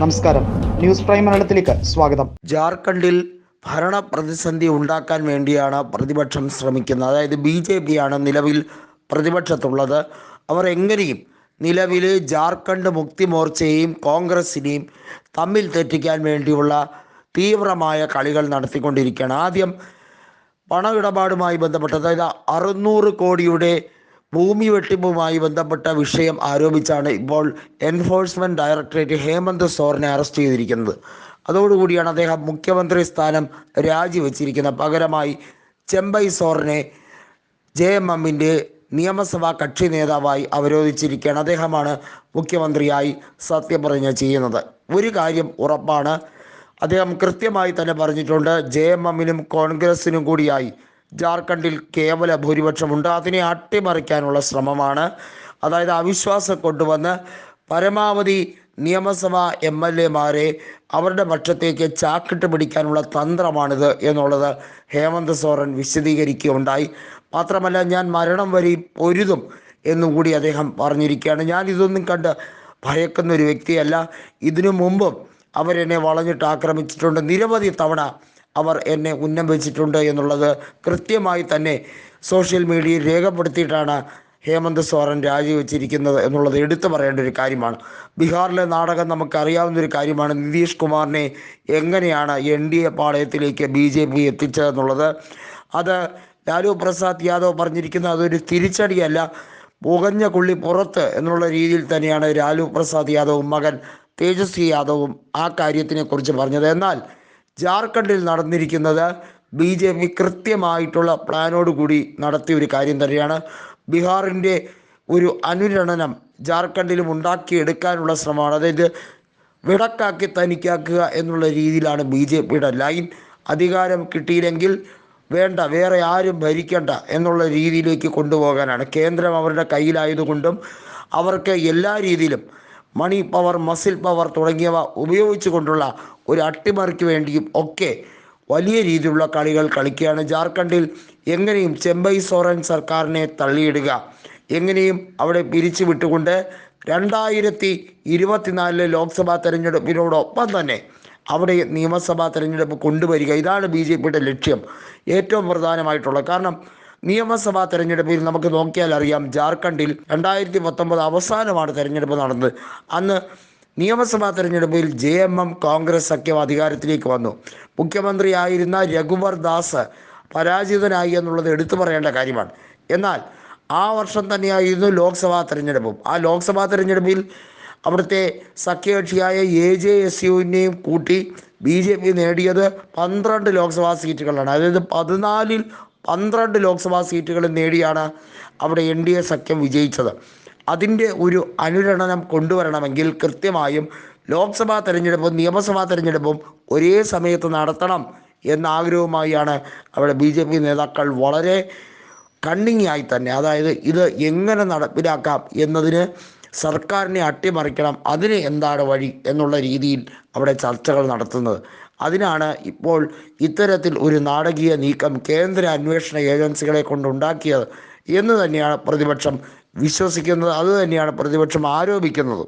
നമസ്കാരം. News prime മലയാളത്തിലേക്ക് സ്വാഗതം. ജാർഖണ്ഡിൽ ഭരണ പ്രതിസന്ധി ഉണ്ടാക്കാൻ വേണ്ടിയാണ് പ്രതിപക്ഷം ശ്രമിക്കുന്നത്. അതായത് ബി ജെ പിയാണ് നിലവിൽ പ്രതിപക്ഷത്തുള്ളത്. അവർ എങ്ങനെയും നിലവിൽ ജാർഖണ്ഡ് മുക്തി മോർച്ചയെയും കോൺഗ്രസിനെയും തമ്മിൽ തെറ്റിക്കാൻ വേണ്ടിയുള്ള തീവ്രമായ കളികൾ നടത്തിക്കൊണ്ടിരിക്കുകയാണ്. ആദ്യം പണമിടപാടുമായി ബന്ധപ്പെട്ട് അതായത് അറുന്നൂറ് കോടിയുടെ ഭൂമി വെട്ടിപ്പുമായി ബന്ധപ്പെട്ട വിഷയം ആരോപിച്ചാണ് ഇപ്പോൾ എൻഫോഴ്സ്മെന്റ് ഡയറക്ടറേറ്റ് ഹേമന്ത് സോറിനെ അറസ്റ്റ് ചെയ്തിരിക്കുന്നത്. അതോടുകൂടിയാണ് അദ്ദേഹം മുഖ്യമന്ത്രി സ്ഥാനം രാജിവെച്ചിരിക്കുന്നത് പകരമായി ചെമ്പൈ സോറിനെ ജെ എം എമ്മിന്റെ നിയമസഭാ കക്ഷി നേതാവായി അവരോധിച്ചിരിക്കുകയാണ്. അദ്ദേഹമാണ് മുഖ്യമന്ത്രിയായി സത്യപ്രതിജ്ഞ ചെയ്യുന്നത്. ഒരു കാര്യം ഉറപ്പാണ് അദ്ദേഹം കൃത്യമായി തന്നെ പറഞ്ഞിട്ടുണ്ട് ജെ എം എമ്മിനും കോൺഗ്രസിനും കൂടിയായി ജാർഖണ്ഡിൽ കേവല ഭൂരിപക്ഷമുണ്ട്. അതിനെ അട്ടിമറിക്കാനുള്ള ശ്രമമാണ്. അതായത് അവിശ്വാസം കൊണ്ടുവന്ന് പരമാവധി നിയമസഭാ എം എൽ എമാരെ അവരുടെ പക്ഷത്തേക്ക് ചാക്കിട്ട് പിടിക്കാനുള്ള തന്ത്രമാണിത് എന്നുള്ളത് ഹേമന്ത് സോറൻ വിശദീകരിക്കുകയുണ്ടായി. മാത്രമല്ല ഞാൻ മരണം വരെയും പൊരുതും എന്നും കൂടി അദ്ദേഹം പറഞ്ഞിരിക്കുകയാണ്. ഞാൻ ഇതൊന്നും കണ്ട് ഭയക്കുന്ന ഒരു വ്യക്തിയല്ല. ഇതിനു മുമ്പും അവരെന്നെ വളഞ്ഞിട്ട് ആക്രമിച്ചിട്ടുണ്ട്. നിരവധി തവണ അവർ എന്നെ ഉന്നമിച്ചിട്ടുണ്ട് എന്നുള്ളത് കൃത്യമായി തന്നെ സോഷ്യൽ മീഡിയയിൽ രേഖപ്പെടുത്തിയിട്ടാണ് ഹേമന്ത് സോറൻ രാജിവെച്ചിരിക്കുന്നത് എന്നുള്ളത് എടുത്തു പറയേണ്ട ഒരു കാര്യമാണ്. ബീഹാറിലെ നാടകം നമുക്കറിയാവുന്ന ഒരു കാര്യമാണ്. നിതീഷ് കുമാറിനെ എങ്ങനെയാണ് എൻ ഡി എ പാളയത്തിലേക്ക് ബി ജെ പി എത്തിച്ചതെന്നുള്ളത് അത് ലാലു പ്രസാദ് യാദവ് പറഞ്ഞിരിക്കുന്ന അതൊരു തിരിച്ചടിയല്ല പുകഞ്ഞ കുള്ളി പുറത്ത് എന്നുള്ള രീതിയിൽ തന്നെയാണ് ലാലു പ്രസാദ് യാദവും മകൻ തേജസ്വി യാദവും ആ കാര്യത്തിനെക്കുറിച്ച് പറഞ്ഞത്. എന്നാൽ ജാർഖണ്ഡിൽ നടന്നിരിക്കുന്നത് ബി ജെ പി കൃത്യമായിട്ടുള്ള പ്ലാനോട് കൂടി നടത്തിയ ഒരു കാര്യം തന്നെയാണ്. ബീഹാറിന്റെ ഒരു അനുരണനം ജാർഖണ്ഡിലും ഉണ്ടാക്കിയെടുക്കാനുള്ള ശ്രമമാണ്. അതായത് വിടക്കാക്കി തനിക്കാക്കുക എന്നുള്ള രീതിയിലാണ് ബി ജെ പിയുടെ ലൈൻ. അധികാരം കിട്ടിയില്ലെങ്കിൽ വേണ്ട വേറെ ആരും ഭരിക്കണ്ട എന്നുള്ള രീതിയിലേക്ക് കൊണ്ടുപോകാനാണ് കേന്ദ്രം അവരുടെ കയ്യിലായതുകൊണ്ടും അവർക്ക് എല്ലാ രീതിയിലും മണി പവർ മസിൽ പവർ തുടങ്ങിയവ ഉപയോഗിച്ചുകൊണ്ടുള്ള ഒരു അട്ടിമറിക്ക് വേണ്ടിയും ഒക്കെ വലിയ രീതിയിലുള്ള കളികൾ കളിക്കുകയാണ്. ജാർഖണ്ഡിൽ എങ്ങനെയും ചെമ്പൈ സോറൻ സർക്കാരിനെ തള്ളിയിടുക. എങ്ങനെയും അവിടെ പിരിച്ചു വിട്ടുകൊണ്ട് രണ്ടായിരത്തി ഇരുപത്തിനാലിലെ ലോക്സഭാ തെരഞ്ഞെടുപ്പിനോടൊപ്പം തന്നെ അവിടെ നിയമസഭാ തെരഞ്ഞെടുപ്പ് കൊണ്ടുവരിക. ഇതാണ് ബി ജെ പിയുടെ ലക്ഷ്യം. ഏറ്റവും പ്രധാനമായിട്ടുള്ളത്. കാരണം നിയമസഭാ തെരഞ്ഞെടുപ്പിൽ നമുക്ക് നോക്കിയാൽ അറിയാം ജാർഖണ്ഡിൽ രണ്ടായിരത്തി പത്തൊമ്പത് അവസാനമാണ് തെരഞ്ഞെടുപ്പ് നടന്നത്. അന്ന് നിയമസഭാ തെരഞ്ഞെടുപ്പിൽ ജെ എം എം കോൺഗ്രസ് സഖ്യം അധികാരത്തിലേക്ക് വന്നു. മുഖ്യമന്ത്രിയായിരുന്ന രഘുവർ ദാസ് പരാജിതനായി എന്നുള്ളത് എടുത്തു പറയേണ്ട കാര്യമാണ്. എന്നാൽ ആ വർഷം തന്നെയായിരുന്നു ലോക്സഭാ തെരഞ്ഞെടുപ്പും. ആ ലോക്സഭാ തെരഞ്ഞെടുപ്പിൽ അവിടുത്തെ സഖ്യകക്ഷിയായ എ ജെ എസ് യുവിനെയും കൂട്ടി ബി ജെ പി നേടിയത് പന്ത്രണ്ട് ലോക്സഭാ സീറ്റുകളാണ് അതായത് പതിനാലിൽ പന്ത്രണ്ട് ലോക്സഭാ സീറ്റുകൾ നേടിയാണ് അവിടെ എൻ ഡി എ സഖ്യം വിജയിച്ചത്. അതിന്റെ ഒരു അനുരണനം കൊണ്ടുവരണമെങ്കിൽ കൃത്യമായും ലോക്സഭാ തെരഞ്ഞെടുപ്പും നിയമസഭാ തെരഞ്ഞെടുപ്പും ഒരേ സമയത്ത് നടത്തണം എന്ന ആഗ്രഹവുമായാണ് അവിടെ ബി ജെ പി നേതാക്കൾ വളരെ കണ്ണിങ്ങിയായി തന്നെ. അതായത് ഇത് എങ്ങനെ നടപ്പിലാക്കാം എന്നതിന് സർക്കാരിനെ അട്ടിമറിക്കണം. അതിന് എന്താണ് വഴി എന്നുള്ള രീതിയിൽ അവിടെ ചർച്ചകൾ നടത്തുന്നത്. അതിനാണ് ഇപ്പോൾ ഇത്തരത്തിൽ ഒരു നാടകീയ നീക്കം കേന്ദ്ര അന്വേഷണ ഏജൻസികളെ കൊണ്ടുണ്ടാക്കിയത് എന്ന് തന്നെയാണ് പ്രതിപക്ഷം വിശ്വസിക്കുന്നത്. അത് തന്നെയാണ് പ്രതിപക്ഷം ആരോപിക്കുന്നത്.